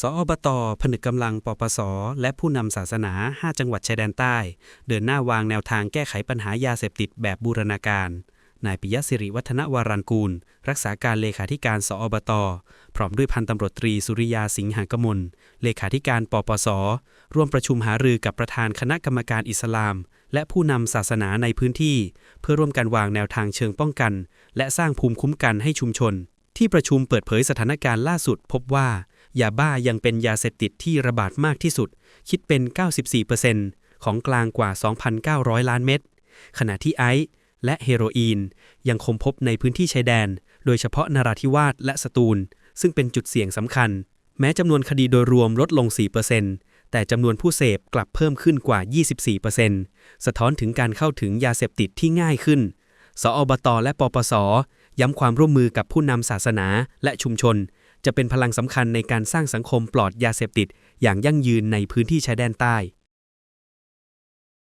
สอบตผนึกกำลังปปส และผู้นำศาสนา 5 จังหวัดชายแดนใต้ เดินหน้าวางแนวทางแก้ไขปัญหายาเสพติดแบบบูรณาการ นายปิยะสิริวัฒนวารันกูล รักษาการเลขาธิการสอบต พร้อมด้วยพันตำรวจตรีสุริยาสิงหากมล เลขาธิการปปส ร่วมประชุมหารือกับประธานคณะกรรมการอิสลาม และผู้นำศาสนาในพื้นที่ เพื่อร่วมกันวางแนวทางเชิงป้องกัน และสร้างภูมิคุ้มกันให้ชุมชน ที่ประชุมเปิดเผยสถานการณ์ล่าสุดพบว่า ยาบ้ายังเป็นยาเสพติดที่ระบาดมากที่สุด คิดเป็น 94%ของกลางกว่า 2,900 ล้านเม็ด ขณะที่ไอซ์และเฮโรอีน ยังคงพบในพื้นที่ชายแดน โดยเฉพาะนราธิวาสและสตูล ซึ่งเป็นจุดเสี่ยงสำคัญ แม้จำนวนคดีโดยรวมลดลง 4%แต่จำนวนผู้เสพกลับเพิ่มขึ้นกว่า 24%สะท้อนถึงการเข้าถึงยาเสพติดที่ง่ายขึ้น สอบตและปปสย้ำความร่วมมือกับผู้นำศาสนาและชุมชน จะเป็นพลังสำคัญในการสร้างสังคมปลอดยาเสพติดอย่างยั่งยืนในพื้นที่ชายแดนใต้